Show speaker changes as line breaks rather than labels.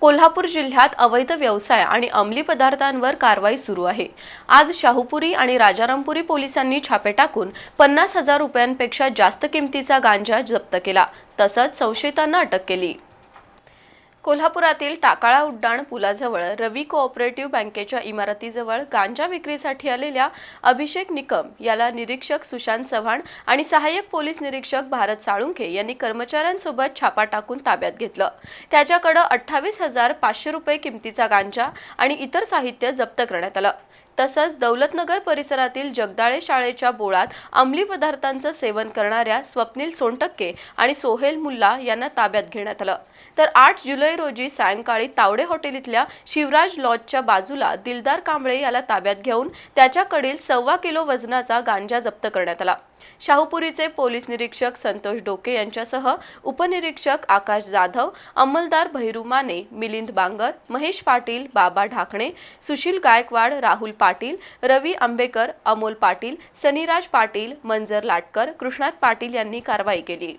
कोल्हापूर जिल्ह्यात अवैध व्यवसाय आणि अंमली पदार्थांवर कारवाई सुरू आहे. आज शाहूपुरी आणि राजारामपुरी पोलिसांनी छापे टाकून पन्नास हजार रुपयांपेक्षा जास्त किमतीचा गांजा जप्त केला. तसंच संशयितांना अटक केली. कोल्हापुरातील टाकाळा उड्डाण पुलाजवळ रवी कोऑपरेटिव्ह बँकेच्या इमारतीजवळ गांजा विक्रीसाठी आलेल्या अभिषेक निकम याला निरीक्षक सुशांत चव्हाण आणि सहाय्यक पोलीस निरीक्षक भारत साळुंखे यांनी कर्मचाऱ्यांसोबत छापा टाकून ताब्यात घेतलं. त्याच्याकडं अठ्ठावीस हजार पाचशे रुपये किमतीचा गांजा आणि इतर साहित्य जप्त करण्यात आलं. तसंच दौलतनगर परिसरातील जगदाळे शाळेच्या बोळात अंमली पदार्थांचं सेवन करणाऱ्या स्वप्नील सोनटक्के आणि सोहेल मुल्ला यांना ताब्यात घेण्यात आलं. तर आठ जुलै रोजी सायंकाळी तावडे हॉटेल इथल्या शिवराज लॉजच्या बाजूला दिलदार कांबळे याला ताब्यात घेऊन त्याच्याकडील सव्वा किलो वजनाचा गांजा जप्त करण्यात आला. शाहूपुरीचे पोलीस निरीक्षक संतोष डोके यांच्यासह उपनिरीक्षक आकाश जाधव अंमलदार भैरू माने मिलिंद बांगर महेश पाटील बाबा ढाकणे सुशील गायकवाड राहुल पाटील रवी आंबेकर अमोल पाटील सनीराज पाटील मंजर लाटकर कृष्णात पाटील यांनी कारवाई केली.